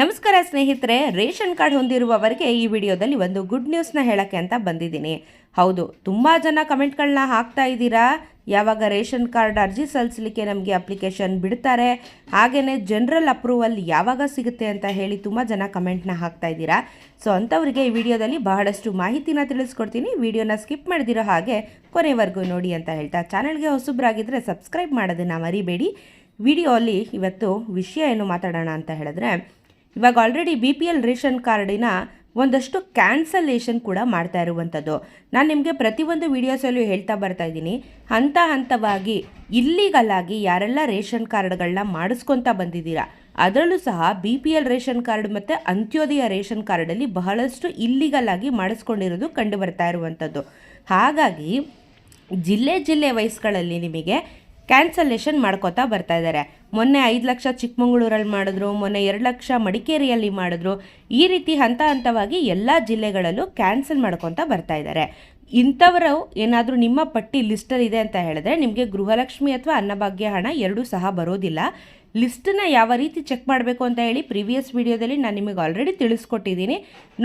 ನಮಸ್ಕಾರ ಸ್ನೇಹಿತರೆ, ration card ಹೊಂದಿರುವವರಿಗೆ ಈ ವಿಡಿಯೋದಲ್ಲಿ ಒಂದು ಗುಡ್ ನ್ಯೂಸ್ನ ಹೇಳೋಕ್ಕೆ ಅಂತ ಬಂದಿದ್ದೀನಿ. ಹೌದು, ತುಂಬ ಜನ ಕಮೆಂಟ್ಗಳನ್ನ ಹಾಕ್ತಾ ಇದ್ದೀರಾ? ಯಾವಾಗ ರೇಷನ್ ಕಾರ್ಡ್ ಅರ್ಜಿ ಸಲ್ಲಿಸಲಿಕ್ಕೆ ನಮಗೆ ಅಪ್ಲಿಕೇಶನ್ ಬಿಡ್ತಾರೆ? ಹಾಗೆಯೇ ಜನರಲ್ ಅಪ್ರೂವಲ್ ಯಾವಾಗ ಸಿಗುತ್ತೆ ಅಂತ ಹೇಳಿ ತುಂಬ ಜನ ಕಮೆಂಟ್ನ ಹಾಕ್ತಾ ಇದ್ದೀರಾ? ಸೊ ಅಂಥವ್ರಿಗೆ ಈ ವಿಡಿಯೋದಲ್ಲಿ ಬಹಳಷ್ಟು ಮಾಹಿತಿನ ತಿಳಿಸ್ಕೊಡ್ತೀನಿ. ವಿಡಿಯೋನ ಸ್ಕಿಪ್ ಮಾಡಿದಿರೋ ಹಾಗೆ ಕೊನೆವರೆಗೂ ನೋಡಿ ಅಂತ ಹೇಳ್ತಾ, ಚಾನಲ್ಗೆ ಹೊಸಬ್ರಾಗಿದ್ದರೆ ಸಬ್ಸ್ಕ್ರೈಬ್ ಮಾಡೋದನ್ನು ಮರಿಬೇಡಿ. ವಿಡಿಯೋ ಅಲ್ಲಿ ಇವತ್ತು ವಿಷಯ ಏನು ಮಾತಾಡೋಣ ಅಂತ ಹೇಳಿದ್ರೆ ಇವಾಗ already B P L ration ಕಾರ್ಡಿನ ಒಂದಷ್ಟು ಕ್ಯಾನ್ಸಲೇಷನ್ ಕೂಡ ಮಾಡ್ತಾ ಇರುವಂಥದ್ದು. ನಾನು ನಿಮಗೆ ಪ್ರತಿಯೊಂದು ವೀಡಿಯೋಸಲ್ಲೂ ಹೇಳ್ತಾ ಬರ್ತಾ ಇದ್ದೀನಿ. ಹಂತ ಹಂತವಾಗಿ ಇಲ್ಲಿಗಲಾಗಿ ಯಾರೆಲ್ಲ ರೇಷನ್ ಕಾರ್ಡ್ಗಳನ್ನ ಮಾಡಿಸ್ಕೊತಾ ಬಂದಿದ್ದೀರಾ, ಅದರಲ್ಲೂ ಸಹ B P L ration card ಮತ್ತು ಅಂತ್ಯೋದಯ ರೇಷನ್ ಕಾರ್ಡಲ್ಲಿ ಬಹಳಷ್ಟು ಇಲ್ಲಿಗಲಾಗಿ ಮಾಡಿಸ್ಕೊಂಡಿರೋದು ಕಂಡು ಬರ್ತಾ ಇರುವಂಥದ್ದು. ಹಾಗಾಗಿ ಜಿಲ್ಲೆ ಜಿಲ್ಲೆ ವಯಸ್ಸುಗಳಲ್ಲಿ ನಿಮಗೆ ಕ್ಯಾನ್ಸಲೇಷನ್ ಮಾಡ್ಕೋತಾ ಬರ್ತಾ ಇದ್ದಾರೆ. ಮೊನ್ನೆ ಐದು ಲಕ್ಷ ಚಿಕ್ಕಮಗಳೂರಲ್ಲಿ ಮಾಡಿದ್ರು, ಮೊನ್ನೆ ಎರಡು ಲಕ್ಷ ಮಡಿಕೇರಿಯಲ್ಲಿ ಮಾಡಿದ್ರು. ಈ ರೀತಿ ಹಂತ ಹಂತವಾಗಿ ಎಲ್ಲ ಜಿಲ್ಲೆಗಳಲ್ಲೂ ಕ್ಯಾನ್ಸಲ್ ಮಾಡ್ಕೊತಾ ಬರ್ತಾ ಇದ್ದಾರೆ. ಇಂಥವರು ಏನಾದರೂ ನಿಮ್ಮ ಪಟ್ಟಿ ಲಿಸ್ಟಲ್ಲಿ ಇದೆ ಅಂತ ಹೇಳಿದ್ರೆ ನಿಮಗೆ ಗೃಹಲಕ್ಷ್ಮಿ ಅಥವಾ ಅನ್ನಭಾಗ್ಯ ಹಣ ಎರಡೂ ಸಹ ಬರೋದಿಲ್ಲ. ಲಿಸ್ಟನ್ನ ಯಾವ ರೀತಿ ಚೆಕ್ ಮಾಡಬೇಕು ಅಂತ ಹೇಳಿ ಪ್ರೀವಿಯಸ್ ವಿಡಿಯೋದಲ್ಲಿ ನಾನು ನಿಮಗೆ ಆಲ್ರೆಡಿ ತಿಳಿಸ್ಕೊಟ್ಟಿದ್ದೀನಿ.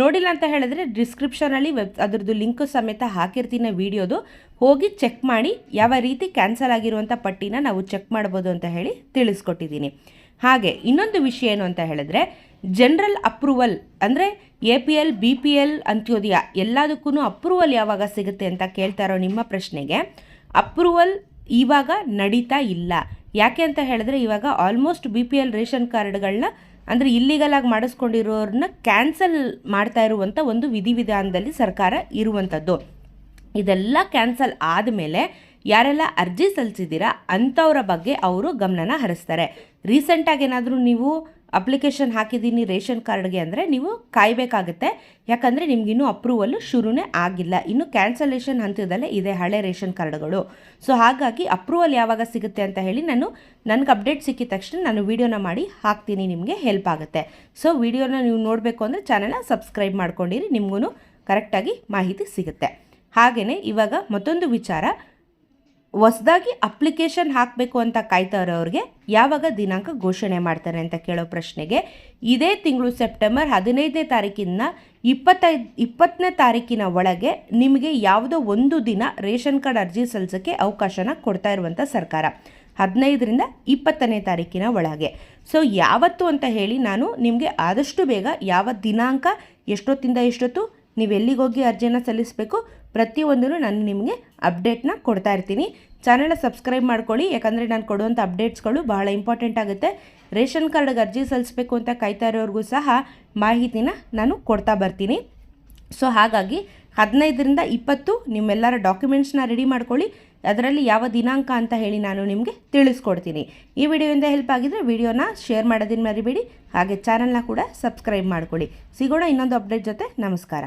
ನೋಡಿಲ್ಲ ಅಂತ ಹೇಳಿದ್ರೆ ಡಿಸ್ಕ್ರಿಪ್ಷನಲ್ಲಿ ವೆಬ್ ಅದರದ್ದು ಲಿಂಕ್ ಸಮೇತ ಹಾಕಿರ್ತೀನಿ ವಿಡಿಯೋದು ಹೋಗಿ ಚೆಕ್ ಮಾಡಿ ಯಾವ ರೀತಿ ಕ್ಯಾನ್ಸಲ್ ಆಗಿರುವಂಥ ಪಟ್ಟಿನ ನಾವು ಚೆಕ್ ಮಾಡ್ಬೋದು ಅಂತ ಹೇಳಿ ತಿಳಿಸ್ಕೊಟ್ಟಿದ್ದೀನಿ. ಹಾಗೆ ಇನ್ನೊಂದು ವಿಷಯ ಏನು ಅಂತ ಹೇಳಿದ್ರೆ ಜನರಲ್ ಅಪ್ರೂವಲ್ ಅಂದರೆ A P L B P L Antyodaya ಎಲ್ಲದಕ್ಕೂ ಅಪ್ರೂವಲ್ ಯಾವಾಗ ಸಿಗುತ್ತೆ ಅಂತ ಕೇಳ್ತಾ ಇರೋ ನಿಮ್ಮ ಪ್ರಶ್ನೆಗೆ ಅಪ್ರೂವಲ್ ಇವಾಗ ನಡೀತಾ ಇಲ್ಲ. ಯಾಕೆ ಅಂತ ಹೇಳಿದ್ರೆ ಇವಾಗ almost B P L ration ಕಾರ್ಡ್ಗಳನ್ನ ಅಂದರೆ ಇಲ್ಲಿಗಲಾಗಿ ಮಾಡಿಸ್ಕೊಂಡಿರೋರನ್ನ ಕ್ಯಾನ್ಸಲ್ ಮಾಡ್ತಾ ಇರುವಂಥ ಒಂದು ವಿಧಿವಿಧಾನದಲ್ಲಿ ಸರ್ಕಾರ ಇರುವಂಥದ್ದು ಇದೆಲ್ಲ ಕ್ಯಾನ್ಸಲ್ ಆದಮೇಲೆ ಯಾರೆಲ್ಲ ಅರ್ಜಿ ಸಲ್ಲಿಸಿದ್ದೀರಾ ಅಂಥವ್ರ ಬಗ್ಗೆ ಅವರು ಗಮನನ ಹರಿಸ್ತಾರೆ. ರೀಸೆಂಟಾಗಿ ಏನಾದರೂ ನೀವು ಅಪ್ಲಿಕೇಶನ್ ಹಾಕಿದ್ದೀನಿ ರೇಷನ್ ಕಾರ್ಡ್ಗೆ ಅಂದರೆ ನೀವು ಕಾಯಬೇಕಾಗುತ್ತೆ. ಯಾಕಂದರೆ ನಿಮಗಿನ್ನೂ ಅಪ್ರೂವಲ್ಲು ಶುರುನೇ ಆಗಿಲ್ಲ. ಇನ್ನು ಕ್ಯಾನ್ಸಲೇಷನ್ ಹಂತದಲ್ಲೇ ಇದೆ ಹಳೆ ರೇಷನ್ ಕಾರ್ಡ್ಗಳು. ಸೊ ಹಾಗಾಗಿ ಅಪ್ರೂವಲ್ ಯಾವಾಗ ಸಿಗುತ್ತೆ ಅಂತ ಹೇಳಿ ನಾನು ನನಗೆ ಅಪ್ಡೇಟ್ ಸಿಕ್ಕಿದ ತಕ್ಷಣ ನಾನು ವೀಡಿಯೋನ ಮಾಡಿ ಹಾಕ್ತೀನಿ, ನಿಮಗೆ ಹೆಲ್ಪ್ ಆಗುತ್ತೆ. ಸೊ ವೀಡಿಯೋನ ನೀವು ನೋಡಬೇಕು ಅಂದರೆ ಚಾನಲ್ನ ಸಬ್ಸ್ಕ್ರೈಬ್ ಮಾಡ್ಕೊಂಡಿರಿ ನಿಮಗೂ ಕರೆಕ್ಟಾಗಿ ಮಾಹಿತಿ ಸಿಗುತ್ತೆ. ಹಾಗೆಯೇ ಇವಾಗ ಮತ್ತೊಂದು ವಿಚಾರ. ಹೊಸ್ದಾಗಿ ಅಪ್ಲಿಕೇಶನ್ ಹಾಕಬೇಕು ಅಂತ ಕಾಯ್ತಾ ಇರೋರಿಗೆ ಯಾವಾಗ ದಿನಾಂಕ ಘೋಷಣೆ ಮಾಡ್ತಾರೆ ಅಂತ ಕೇಳೋ ಪ್ರಶ್ನೆಗೆ ಇದೇ ತಿಂಗಳು ಸೆಪ್ಟೆಂಬರ್ ಹದಿನೈದನೇ ತಾರೀಕಿನ ಇಪ್ಪತ್ತೈದು, ಇಪ್ಪತ್ತನೇ ತಾರೀಕಿನ ಒಳಗೆ ನಿಮಗೆ ಯಾವುದೋ ಒಂದು ದಿನ ರೇಷನ್ ಕಾರ್ಡ್ ಅರ್ಜಿ ಸಲ್ಲಿಸೋಕ್ಕೆ ಅವಕಾಶನ ಕೊಡ್ತಾ ಇರುವಂಥ ಸರ್ಕಾರ. ಹದಿನೈದರಿಂದ ಇಪ್ಪತ್ತನೇ ತಾರೀಕಿನ ಒಳಗೆ. ಸೊ ಯಾವತ್ತು ಅಂತ ಹೇಳಿ ನಾನು ನಿಮಗೆ ಆದಷ್ಟು ಬೇಗ ಯಾವ ದಿನಾಂಕ, ಎಷ್ಟೊತ್ತಿಂದ ಎಷ್ಟೊತ್ತು ನೀವು ಎಲ್ಲಿಗೋಗಿ ಅರ್ಜಿನ ಸಲ್ಲಿಸಬೇಕು ಪ್ರತಿಯೊಂದನ್ನು ನಾನು ನಿಮಗೆ ಅಪ್ಡೇಟ್ನ ಕೊಡ್ತಾ ಇರ್ತೀನಿ. ಚಾನಲ್ನ ಸಬ್ಸ್ಕ್ರೈಬ್ ಮಾಡ್ಕೊಳ್ಳಿ. ಯಾಕಂದರೆ ನಾನು ಕೊಡುವಂಥ ಅಪ್ಡೇಟ್ಸ್ಗಳು ಬಹಳ ಇಂಪಾರ್ಟೆಂಟ್ ಆಗುತ್ತೆ. ರೇಷನ್ ಕಾರ್ಡ್ಗೆ ಅರ್ಜಿ ಸಲ್ಲಿಸಬೇಕು ಅಂತ ಕಾಯ್ತಾ ಇರೋರಿಗೂ ಸಹ ಮಾಹಿತಿನ ನಾನು ಕೊಡ್ತಾ ಬರ್ತೀನಿ. ಸೊ ಹಾಗಾಗಿ ಹದಿನೈದರಿಂದ ಇಪ್ಪತ್ತು ನಿಮ್ಮೆಲ್ಲರ ಡಾಕ್ಯುಮೆಂಟ್ಸ್ನ ರೆಡಿ ಮಾಡ್ಕೊಳ್ಳಿ. ಅದರಲ್ಲಿ ಯಾವ ದಿನಾಂಕ ಅಂತ ಹೇಳಿ ನಾನು ನಿಮಗೆ ತಿಳಿಸ್ಕೊಡ್ತೀನಿ. ಈ ವಿಡಿಯೋಯಿಂದ ಹೆಲ್ಪ್ ಆಗಿದ್ರೆ ವಿಡಿಯೋನ ಶೇರ್ ಮಾಡೋದನ್ನ ಮರಿಬೇಡಿ. ಹಾಗೆ ಚಾನಲ್ನ ಕೂಡ ಸಬ್ಸ್ಕ್ರೈಬ್ ಮಾಡ್ಕೊಳ್ಳಿ. ಸಿಗೋಣ ಇನ್ನೊಂದು ಅಪ್ಡೇಟ್ ಜೊತೆ. ನಮಸ್ಕಾರ.